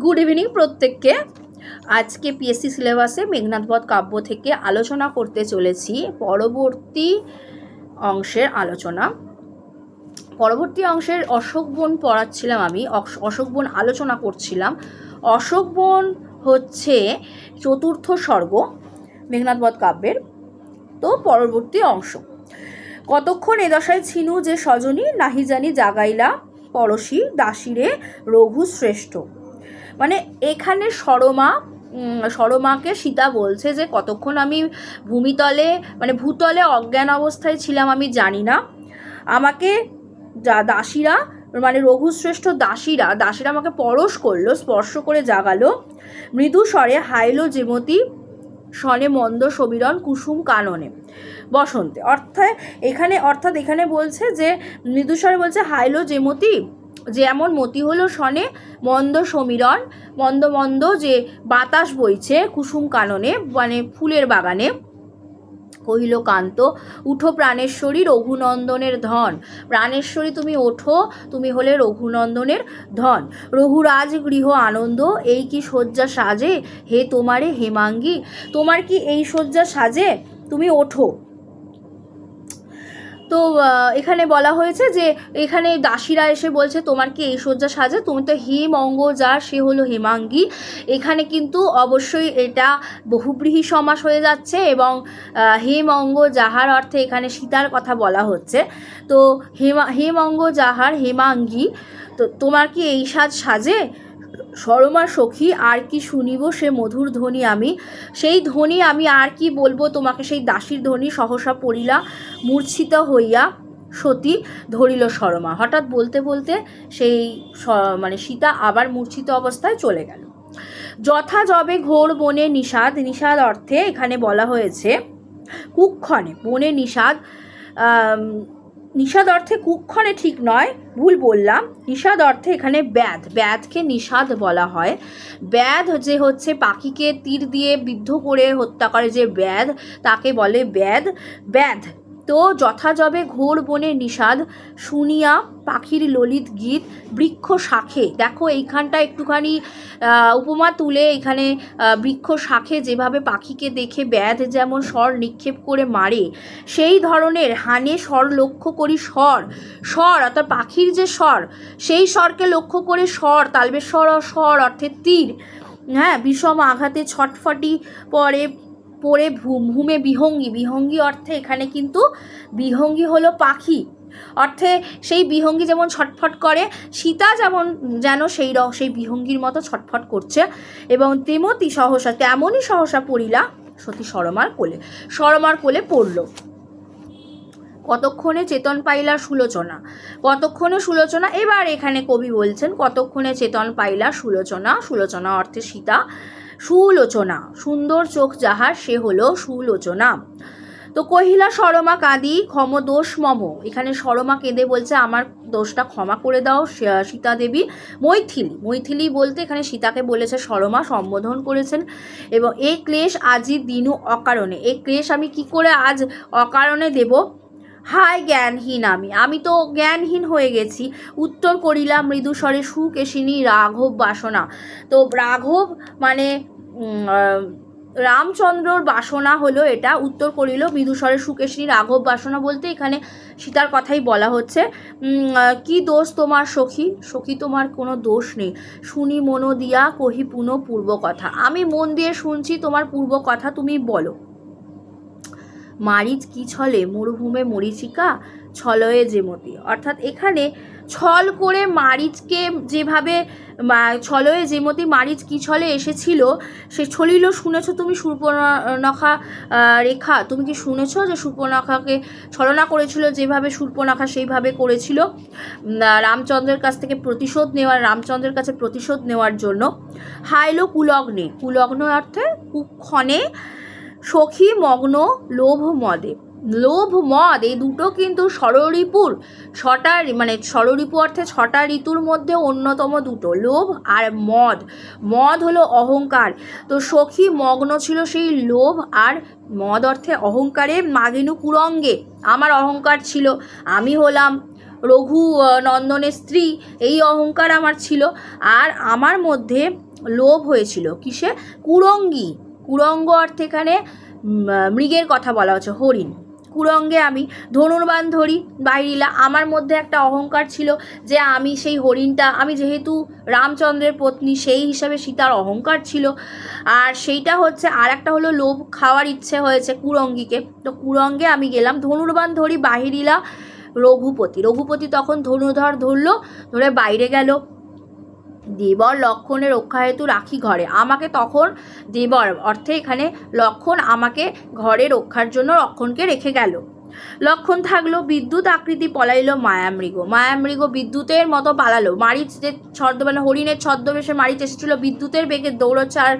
Good evening প্রত্যেককে। আজকে PSC সিলেবাসে মেঘনাথবধ কাব্য থেকে আলোচনা করতে চলেছি। পরবর্তী অংশের আলোচনা। পরবর্তী অংশের অশোক বন পড়াচ্ছিলাম আমি। অশ- অশোক বন আলোচনা করছিলাম। অশোক বন হচ্ছে চতুর্থ স্বর্গ মেঘনাথবধ কাব্যের। তো পরবর্তী অংশ। কতক্ষণ এ দশায় ছিনু যে সজনী, নাহি জানি জাগাইলা পরশী দাসীরে রঘু শ্রেষ্ঠ। মানে এখানে সরমা সরমাকে সীতা বলছে যে কতক্ষণ আমি ভূমিতলে মানে ভূতলে অজ্ঞান অবস্থায় ছিলাম আমি জানি না। আমাকে দাসীরা মানে রঘুশ্রেষ্ঠ দাসীরা দাসীরা আমাকে পরশ করল, স্পর্শ করে জাগালো। মৃদু স্বরে হাইলো যেমতি সনে মন্দ সমীরণ কুসুম কাননে। বসন্তে, অর্থাৎ এখানে অর্থাৎ এখানে বলছে যে মৃদুস্বরে বলছে হাইলো যেমতি যেমন মতি হলো সনে মন্দ সমীরণ, মন্দ মন্দ যে বাতাস বইছে কুসুম কাননে মানে ফুলের বাগানে। কহিল, কান্ত, উঠো প্রাণেশ্বরী রঘুনন্দনের ধন। প্রাণেশ্বরী তুমি ওঠো, তুমি হলে রঘুনন্দনের ধন। রঘুরাজ গৃহ আনন্দ, এই কি শয্যা সাজে? হে তোমারে হেমাঙ্গী। তোমার কি এই শয্যা সাজে? তুমি ওঠো। তো এখানে বলা হয়েছে যে এখানে দাসীরা এসে বলছে তোমার কি এই শয্যা সাজে? তুমি তো হিম অঙ্গ যার সে হলো হেমাঙ্গী। এখানে কিন্তু অবশ্যই এটা বহুব্রীহি সমাস হয়ে যাচ্ছে এবং আহ, হেম অঙ্গ যাহার অর্থে এখানে সীতার কথা বলা হচ্ছে। তো হেমা হেম অঙ্গ যাহার হেমাঙ্গী। তো তোমার কি এই সাজ সাজে? সরমা সখী, আর কি শুনিব সে মধুর ধ্বনি আমি? সেই ধ্বনি আমি আর কি বলব তোমাকে? সেই দাসীর ধ্বনি সহসা পড়িলা মূর্ছিত হইয়া সতী ধরিল সরমা হঠাৎ বলতে বলতে সেই মানে সীতা আবার মূর্ছিত অবস্থায় চলে গেল। যথা যবে ঘোর বনে নিষাদ নিষাদ অর্থে এখানে বলা হয়েছে, কুক্ষণে বনে নিষাদ নিষাদ অর্থে কুক্ষণে ঠিক নয়, ভুল বললাম। নিষাদ অর্থে এখানে ব্যাধ। ব্যাধকে নিষাদ বলা হয়। ব্যাধ যে হচ্ছে পাখিকে তীর দিয়ে বিদ্ধ করে হত্যা করে যে ব্যাধ, তাকে বলে ব্যাধ। ব্যাধ তো যথাযবে ঘোর বনে নিষাদ, শুনিয়া পাখির ললিত গীত, বৃক্ষ শাখে। দেখো, এইখানটা একটুখানি উপমা তুলে এখানে বৃক্ষ শাখে যেভাবে পাখিকে দেখে ব্যাধ যেমন স্বর নিক্ষেপ করে মারে, সেই ধরনের হানে স্বর লক্ষ্য করি স্বর। স্বর, অর্থাৎ পাখির যে স্বর, সেই স্বরকে লক্ষ্য করে স্বর ও স্বর অর্থে তীর। হ্যাঁ বিষম আঘাতে ছটফটি পরে ভূ- ভূমে বিহঙ্গী। বিহঙ্গী অর্থে এখানে কিন্তু বিহঙ্গী হলো পাখি। অর্থে সেই বিহঙ্গী যেমন ছটফট করে, সীতা যেমন, যেন সেই র সেই বিহঙ্গীর মতো ছটফট করছে। এবং তেমতি সহসা, তেমনই সহসা পড়িলা, সতী সরমার কোলে সরমার কোলে পড়ল। কতক্ষণে চেতন পাইলা সুলোচনা? কতক্ষণে সুলোচনা? এবার এখানে কবি বলছেন, কতক্ষণে চেতন পাইলা সুলোচনা? সুলোচনা অর্থে সীতা। সুলোচনা, সুন্দর চোখ যাহার, সে হলো সুলোচনা। তো কহিলা, সরমা কাঁদি, ক্ষম দোষ মম। এখানে সরমা কেঁদে বলছে, আমার দোষটা ক্ষমা করে দাও সীতা দেবী। মৈথিলি মৈথিলি বলতে এখানে সীতাকে বলেছে, সরমা সম্বোধন করেছেন এবং এই ক্লেশ আজই দিনু অকারণে। এই ক্লেশ আমি কি করে আজ অকারণে দেব? হায় জ্ঞানহীন আমি আমি তো জ্ঞানহীন হয়ে গেছি। উত্তর করিলাম, মৃদুস্বরে সুকেশিনী রাঘব বাসনা। তো রাঘব মানে রামচন্দ্রর বাসনা হলো এটা। উত্তর করিল মৃদুস্বরে সুকেশিনী রাঘব বাসনা বলতে এখানে সীতার কথাই বলা হচ্ছে। কি দোষ তোমার সখী? সখী তোমার কোনো দোষ নেই। শুনি মনো দিয়া কহি পুনঃ পূর্ব কথা। আমি মন দিয়ে শুনছি তোমার পূর্ব কথা, তুমি বলো। মারিচ কি ছলে? মরুভূমে মরিচিকা, ছলয়ে যেমতি অর্থাৎ এখানে ছল করে মারিচকে যেভাবে ছলয়ে যেমতি মারিচ কি ছলে এসেছিল, সে ছলিল, শুনেছ তুমি সুর্পনখা রেখা? তুমি কি শুনেছো যে সুর্পনখাকে ছলনা করেছিল, যেভাবে সুর্পনখা সেইভাবে করেছিল? রামচন্দ্রের কাছ থেকে প্রতিশোধ নেওয়ার, রামচন্দ্রের কাছে প্রতিশোধ নেওয়ার জন্য। হাইলো কুলগ্নে। কুলগ্ন অর্থে কুক্ষণে সখী, মগ্ন, লোভ মদে। লোভ, মদ, এই দুটো কিন্তু ষড়রিপুর ছটা মানে ষড়রিপু অর্থে ছটা ঋতুর মধ্যে অন্যতম দুটো, লোভ আর মদ। মদ হলো অহংকার। তো সখী মগ্ন ছিল সেই লোভ আর মদ অর্থে অহংকারে, মাগিনু কুরঙ্গে। আমার অহংকার ছিল, আমি হলাম রঘু নন্দনের স্ত্রী, এই অহংকার আমার ছিল। আর আমার মধ্যে লোভ হয়েছিল, কিসে? কুরঙ্গি। কুরঙ্গ অর্থে এখানে মৃগের কথা বলা হচ্ছে, হরিণ। কুরঙ্গে আমি ধনুর্বান ধরি বাইরিলা আমার মধ্যে একটা অহংকার ছিল যে আমি সেই হরিণটা, আমি যেহেতু রামচন্দ্রের পত্নী, সেই হিসাবে সীতার অহংকার ছিল। আর সেইটা হচ্ছে আর একটা হলো লোভ খাওয়ার ইচ্ছে হয়েছে কুরঙ্গিকে। তো কুরঙ্গে আমি গেলাম ধনুর্বান ধরি বাহিরিলা রঘুপতি। রঘুপতি তখন ধনুধর ধরলো, ধরে বাইরে গেল। দেবর লক্ষণের রক্ষা হেতু রাখি ঘরে। আমাকে তখন দেবর, অর্থে এখানে লক্ষণ আমাকে ঘরে রক্ষার জন্য লক্ষণকে রেখে গেল। লক্ষণ থাকল, বিদ্যুৎ আকৃতি পলাইলো মায়ামৃগ। মায়ামৃগ বিদ্যুতের মতো পালালো। মারিচ যে ছদ্ম মানে হরিণের ছদ্মবেশে মারিচ এসেছিল, বিদ্যুতের বেগে দৌড়চ্ছে আর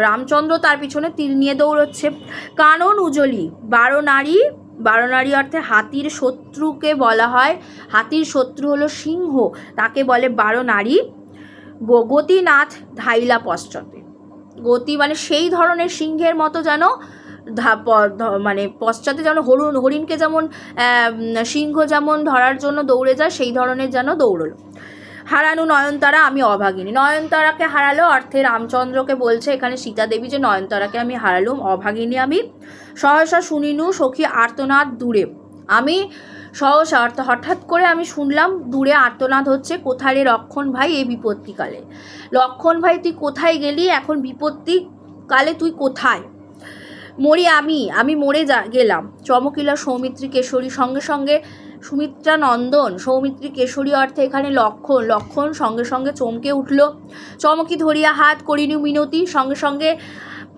রামচন্দ্র তার পিছনে তীর নিয়ে দৌড়চ্ছে। কানন উজলি, বারো নারী বারো নারী অর্থে হাতির শত্রুকে বলা হয়। হাতির শত্রু হলো সিংহ, তাকে বলে বারো নারী। গতিনাথ ধাইলা পশ্চাতে। গতি মানে সেই ধরনের সিংহের মতো যেন মানে পশ্চাতে যেন হরুণ হরিণকে যেমন সিংহ যেমন ধরার জন্য দৌড়ে যায়, সেই ধরনের যেন দৌড়লো। হারানো নয়নতারা, আমি অভাগিনী। নয়নতারাকে হারালো অর্থে রামচন্দ্রকে বলছে এখানে সীতা দেবী যে নয়নতারাকে আমি হারালুম, অভাগিনী আমি। সহসা শুনিনু সখী আর্তনাদ দূরে। আমি সহসা হঠাৎ করে আমি শুনলাম দূরে আর্তনাদ হচ্ছে, কোথায় রে লক্ষণ ভাই এই বিপত্তিকালে লক্ষণ ভাই, তুই কোথায় গেলি? এখন বিপত্তি কালে তুই কোথায়? মরি আমি আমি মরে যা, গেলাম। চমকিলা সৌমিত্রী কেশরী, সঙ্গে সঙ্গে সুমিত্রা নন্দন, সৌমিত্রী কেশরী অর্থে এখানে লক্ষণ লক্ষণ সঙ্গে সঙ্গে চমকে উঠল। চমকি ধরিয়া হাত করিনু মিনতি, সঙ্গে সঙ্গে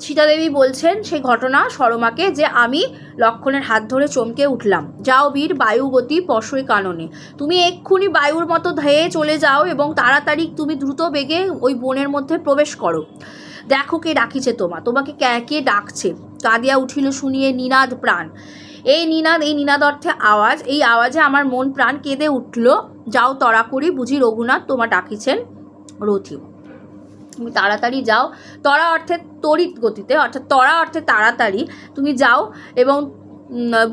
সীতাদেবী বলছেন, সেই ঘটনা সরমাকে যে আমি লক্ষণের হাত ধরে চমকে উঠলাম। যাও বীর বায়ুগতি পশুই কাননে। তুমি এক্ষুনি বায়ুর মতো ধেয়ে চলে যাও এবং তাড়াতাড়ি তুমি দ্রুত বেগে ওই বনের মধ্যে প্রবেশ করো। দেখো কে ডাকিছে তোমা, তোমাকে কে কে ডাকছে? কাঁদিয়া উঠিল শুনিয়ে নিনাদ প্রাণ। এই নিনাদ এই নিনাদ অর্থে আওয়াজ। এই আওয়াজে আমার মন প্রাণ কেঁদে উঠল। যাও তড়া করি বুঝি রঘুনাথ তোমা ডাকিছেন রথি তুমি তাড়াতাড়ি যাও। তরা অর্থে তড়িৎ গতিতে, অর্থাৎ তরা অর্থে তাড়াতাড়ি তুমি যাও এবং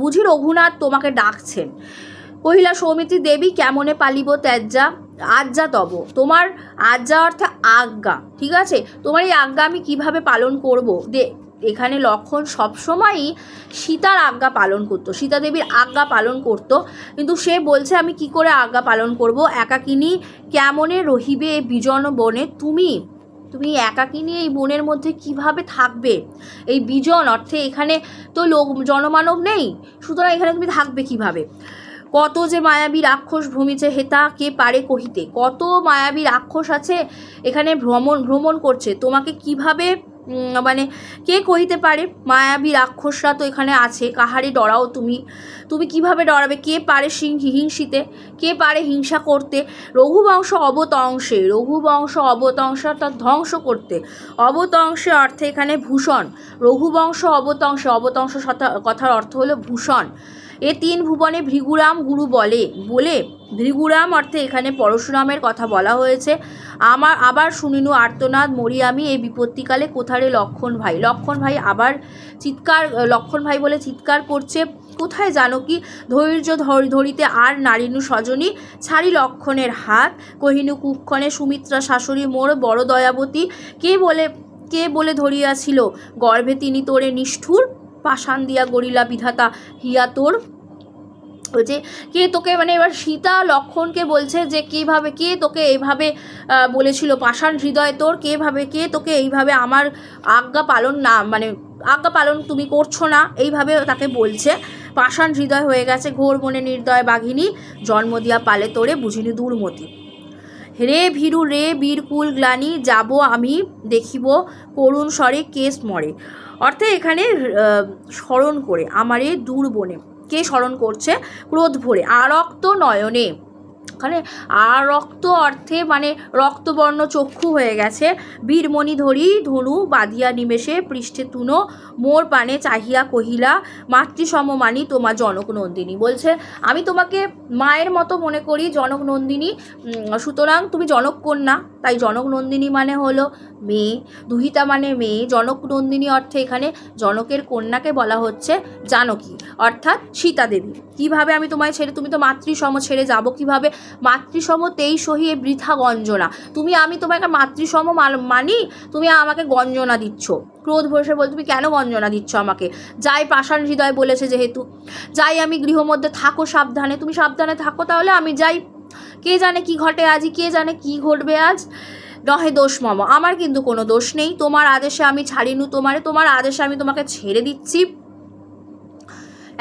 বুঝি রঘুনাথ তোমাকে ডাকছেন। কহিলা, সৌমিত্রী দেবী, কেমনে পালিব ত্যাজ্জা আজ্ঞা তব। তোমার আজ্ঞা অর্থে আজ্ঞা, ঠিক আছে? তোমার এই আজ্ঞা আমি কীভাবে পালন করব? দে, এখানে লক্ষণ সবসময়ই সীতার আজ্ঞা পালন করতো, সীতা দেবীর আজ্ঞা পালন করতো। কিন্তু সে বলছে, আমি কি করে আজ্ঞা পালন করব? একাকিনী কেমনে রহিবে বিজন বনে? তুমি তুমি একাকিনী এই বনের মধ্যে কীভাবে থাকবে? এই বিজন অর্থে এখানে তো লোক, জনমানব নেই, সুতরাং এখানে তুমি থাকবে কীভাবে? কত যে মায়াবী রাক্ষস ভ্রমিছে হেতা কে পারে কহিতে? কত মায়াবী রাক্ষস আছে এখানে ভ্রমণ ভ্রমণ করছে, তোমাকে কীভাবে মানে কে কহিতে পারে? মায়াবী রাক্ষসরা তো এখানে আছে, কাহারে ডরাও তুমি। তুমি কীভাবে ডরাবে? কে পারে সিং হিংসিতে কে পারে হিংসা করতে? রঘুবংশ অবতংশে রঘুবংশ অবতংশ অর্থাৎ ধ্বংস করতে। অবতংশে অর্থে এখানে ভূষণ, রঘুবংশ অবতংশে অবতংশ কথার অর্থ হলো ভূষণ। এ তিন ভুবনে ভৃগুরাম গুরু বলে বলে ভৃগুরাম অর্থে এখানে পরশুরামের কথা বলা হয়েছে। আমার, আবার শুনিনু আর্তনাদ মরি আমি এই বিপত্তিকালে কোথারে লক্ষণ ভাই? লক্ষণ ভাই আবার চিৎকার, লক্ষণ ভাই বলে চিৎকার করছে, কোথায় জানো কি? ধৈর্য ধর, ধরিতে আর নারীনু স্বজনী ছাড়ি লক্ষণের হাত। কহিনু, কুক্ষণে সুমিত্রা শাশুড়ি মোর বড় দয়াবতী, কে বলে কে বলে ধরিয়াছিল? গর্ভে তিনি তোরে নিষ্ঠুর? পাষাণ দিয়া গরিলা বিধাতা হিয়া তোর। যে কে তোকে মানে এবার সীতা লক্ষণকে বলছে যে কীভাবে, কে তোকে এইভাবে বলেছিল পাষাণ হৃদয় তোর কেভাবে কে তোকে এইভাবে আমার আজ্ঞা পালন না মানে আজ্ঞা পালন তুমি করছ না, এইভাবে তাকে বলছে। পাষাণ হৃদয় হয়ে গেছে ঘোর মনে নির্দয় বাঘিনী, জন্ম দিয়া পালে তোরে বুঝিনি দুর্মতি। রে ভীরু, রে বীরকুল গ্লানি, যাব আমি, দেখিব, করুণ স্বরে কেস মরে। অর্থে এখানে স্মরণ করে আমার দূর বনে কে স্মরণ করছে? ক্রোধ ভরে। আরক্ত নয়নে। ওখানে, আর রক্ত অর্থে মানে রক্তবর্ণ চক্ষু হয়ে গেছে। বীরমণি ধরি ধনু বাঁধিয়া নিমেষে পৃষ্ঠে তুনো, মোর পানে চাহিয়া কহিলা, মাতৃসম মানি তোমার জনক নন্দিনী। বলছে, আমি তোমাকে মায়ের মতো মনে করি, জনক নন্দিনী। সুতরাং তুমি জনক কন্যা, তাই জনক নন্দিনী মানে হলো মেয়ে। দুহিতা মানে মেয়ে। জনক নন্দিনী অর্থে এখানে জনকের কন্যাকে বলা হচ্ছে জানকী, অর্থাৎ সীতা দেবী। কীভাবে আমি তোমায় ছেড়ে, তুমি তো মাতৃসম ছেড়ে যাব কীভাবে? মাতৃসম তেই সহিয়ে বৃথা গঞ্জনা। তুমি, আমি তোমাকে মাতৃসম মান- তুমি আমাকে গঞ্জনা দিচ্ছ। ক্রোধ ভরসে বল তুমি কেন গঞ্জনা দিচ্ছ আমাকে? যাই পাষাণ হৃদয় বলেছে যেহেতু। যাই আমি গৃহমধ্যে থাকো সাবধানে। তুমি সাবধানে থাকো তাহলে আমি যাই। কে জানে কি ঘটে আজই কে জানে কি ঘটবে আজ? নহে দোষ মম। আমার কিন্তু কোনো দোষ নেই। তোমার আদেশে আমি ছাড়িনু তোমারে। তোমার আদেশে আমি তোমাকে ছেড়ে দিচ্ছি।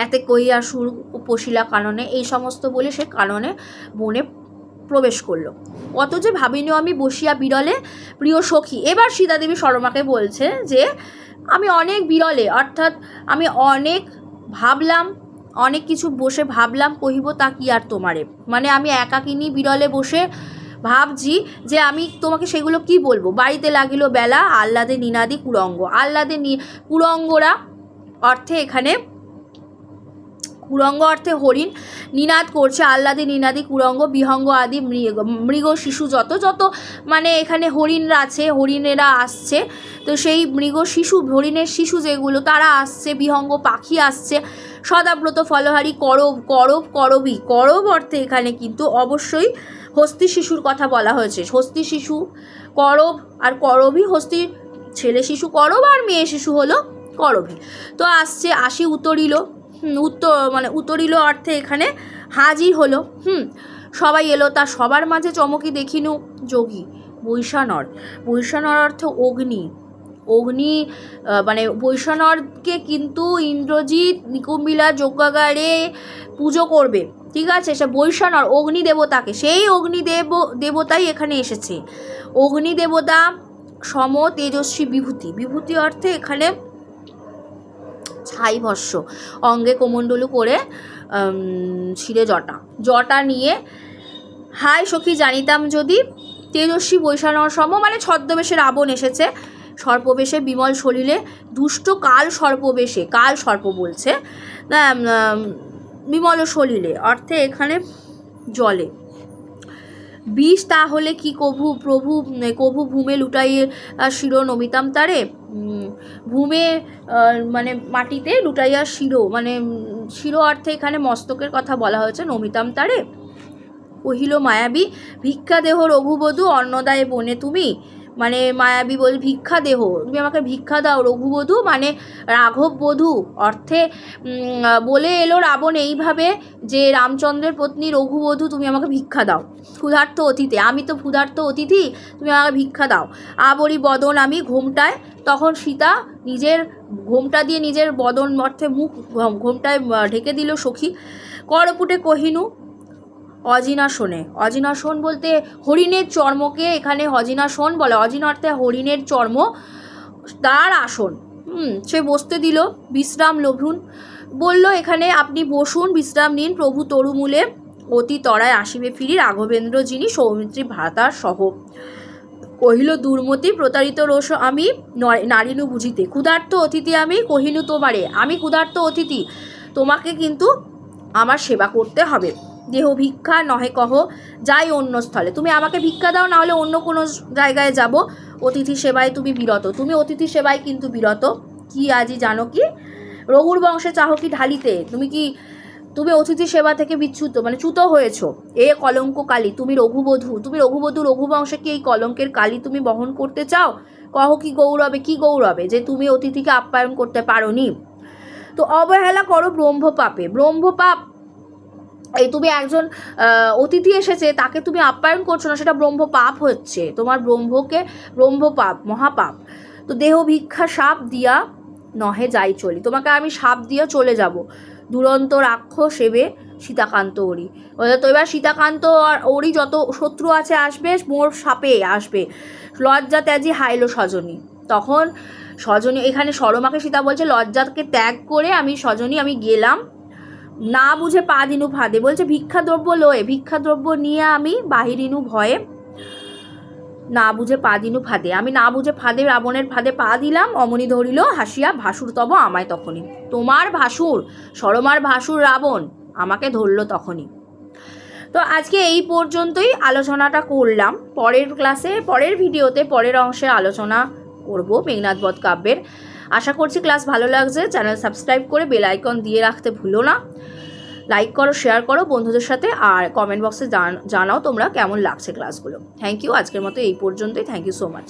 এতে কহিয়া সুর পশিলা কাননে এই সমস্ত বলে সে কাননে বনে প্রবেশ করল। কত যে ভাবিনিও আমি বসিয়া বিরলে, প্রিয় সখী, এবার সীতাদেবী শর্মাকে বলছে যে, আমি অনেক বিরলে, অর্থাৎ আমি অনেক ভাবলাম, অনেক কিছু বসে ভাবলাম, কহিব তা কি আর তোমারে? মানে আমি একাকিনী বিরলে বসে ভাবছি যে আমি তোমাকে সেগুলো কি বলব? বাড়িতে লাগিল বেলা, আহ্লাদে নিনাদি কুরঙ্গ। আহ্লাদে নি কুরঙ্গরা অর্থে এখানে কুরঙ্গ অর্থে হরিণ নিনাদ করছে, আহ্লাদে নিনাদি কুরঙ্গ, বিহঙ্গ আদি মৃগ মৃগ শিশু যত যত মানে এখানে হরিণরা আছে, হরিণেরা আসছে, তো সেই মৃগ শিশু, হরিণের শিশু যেগুলো, তারা আসছে, বিহঙ্গ পাখি আসছে, সদাব্রত ফলহারি করব করব, করবি, করব অর্থে এখানে কিন্তু অবশ্যই হস্তি শিশুর কথা বলা হয়েছে, হস্তি শিশু করব আর করবি হস্তির ছেলে শিশু, করব আর মেয়ে শিশু হলো করবি, তো আসছে, আসি উতরিল উত্তর মানে উতরিল অর্থে এখানে হাজির হলো। হুম, সবাই এলো, তা সবার মাঝে চমকি দেখিনু যোগী, বৈশানর। বৈশানর অর্থ অগ্নি। অগ্নি মানে বৈশানরকে কিন্তু ইন্দ্রজিৎ নিকুম্বিলা যজ্ঞাগারে পুজো করবে। ঠিক আছে? সে বৈশানর অগ্নি দেবতাকে, সেই অগ্নি দেব, দেবতাই এখানে এসেছে। অগ্নি দেবতা সম তেজস্বী বিভূতি। বিভূতি অর্থে এখানে ছাই ভস্য অঙ্গে কোমণ্ডলু করে ছিঁড়ে জটা। জটা নিয়ে হাই সখী, জানিতাম যদি তেজস্বী বৈশানর সম মানে ছদ্মবেশে রাবণ এসেছে। সর্পবেশে বিমল সলিলে, দুষ্ট কাল সর্পবেশে, কাল সর্প বলছে। বিমল সলিলে, অর্থে এখানে জলে। বিষ তাহলে কি কভু, প্রভু, কভু ভূমে লুটাইয়ে শির নমিতাম তারে? ভূমে মানে মাটিতে লুটাইয়া শিরো মানে শিরো অর্থে এখানে মস্তকের কথা বলা হয়েছে, নমিতাম তারে। কহিল, মায়াবী ভিক্ষা দেহ রঘুবধূ অন্নদায় বনে তুমি মানে মায়াবী বল ভিক্ষা দেহ। তুমি আমাকে ভিক্ষা দাও, রঘুবধূ মানে রাঘব বধূ। অর্থে বলে এলো রাবণ এইভাবে যে রামচন্দ্রের পত্নী রঘুবধূ, তুমি আমাকে ভিক্ষা দাও। ক্ষুধার্ত অতিথি আমি তো ক্ষুধার্ত অতিথি, তুমি আমাকে ভিক্ষা দাও। আবরি বদন আমি ঘোমটায়, তখন সীতা নিজের ঘোমটা দিয়ে নিজের বদন অর্থে মুখ ঘোমটায় ঢেকে দিল সখী। করপুটে কহিনু অজিনাসনে। অজিনাসন বলতে হরিণের চর্মকে এখানে অজিনাসন বলে। অজিন অর্থে হরিণের চর্ম। তার আসন। হুম, সে বসতে দিল, বিশ্রাম লভুন বলল, এখানে আপনি বসুন, বিশ্রাম নিন, প্রভু তরুমূলে। অতি তরায় আসিবে ফিরি রাঘবেন্দ্র, যিনি সৌমিত্রী ভাতার সহ। কহিল, দুর্মতি, প্রতারিত রোষ আমি নারিনু বুঝিতে। ক্ষুধার্ত অতিথি আমি, কহিনু তোমারে। আমি ক্ষুধার্ত অতিথি। তোমাকে কিন্তু আমার সেবা করতে হবে। দেহ ভিক্ষা নহে কহ, যাই অন্য স্থলে। তুমি আমাকে ভিক্ষা দাও না হলে অন্য কোনো জায়গায় যাব। অতিথি সেবায় তুমি বিরত। তুমি অতিথি সেবায় কিন্তু বিরত। কি আজি জানো কি? রঘুর বংশে চাহ কি ঢালিতে? তুমি কি, তুমি অতিথি সেবা থেকে বিচ্যুত? মানে চ্যুত হয়েছো? এ কলঙ্ক কালী তুমি রঘুবধূ। তুমি রঘুবধূ রঘুবংশে কি এই কলঙ্কের কালী তুমি বহন করতে চাও? কহ কি গৌরবে কি গৌরবে যে তুমি অতিথিকে আপ্যায়ন করতে পারো নি তো অবহেলা করো ব্রহ্মপাপে। ব্রহ্মপাপ এই তুমি একজন অতিথি এসেছে, তাকে তুমি আপ্যায়ন করছ না, সেটা ব্রহ্ম পাপ হচ্ছে। তোমার ব্রহ্মকে ব্রহ্ম পাপ মহাপাপ। তো দেহ ভিক্ষা সাপ দিয়া নহে যাই চলি। তোমাকে আমি সাপ দিয়ে চলে যাব। দুরন্ত রাক্ষস সেবে সীতাকান্ত ওরি তো, এবার সীতাকান্ত আর ওরই যত শত্রু আছে আসবে, মোর সাপে আসবে। লজ্জা ত্যাজি হাইলো সজনী। তখন সজনী, এখানে সরমাকে সীতা বলছে, লজ্জাকে ত্যাগ করে আমি সজনী, আমি গেলাম। না বুঝে পা দিনু ফাঁদে। বলছে, ভিক্ষাদ্রব্য লয়ে, ভিক্ষাদ্রব্য নিয়ে আমি বাহিরিনু ভয়ে না বুঝে পা দিনু ফাঁদে। আমি না বুঝে ফাঁদে, রাবণের ফাঁদে পা দিলাম, অমনি ধরিল হাসিয়া, ভাসুর তব আমায় তখনই। তোমার ভাসুর, সরমার ভাসুর রাবণ আমাকে ধরলো তখনই। তো আজকে এই পর্যন্তই আলোচনাটা করলাম। পরের ক্লাসে পরের ভিডিওতে পরের অংশে আলোচনা করব মেঘনাথ বধ কাব্যের। আশা করছি ক্লাস ভালো লাগছে। চ্যানেল সাবস্ক্রাইব করে বেল আইকন দিয়ে রাখতে ভুলো না। লাইক করো, শেয়ার করো বন্ধুদের সাথে আর কমেন্ট বক্সে জানাও তোমরা কেমন লাগছে ক্লাসগুলো। থ্যাংক ইউ আজকের মতো এই পর্যন্তই। Thank you so much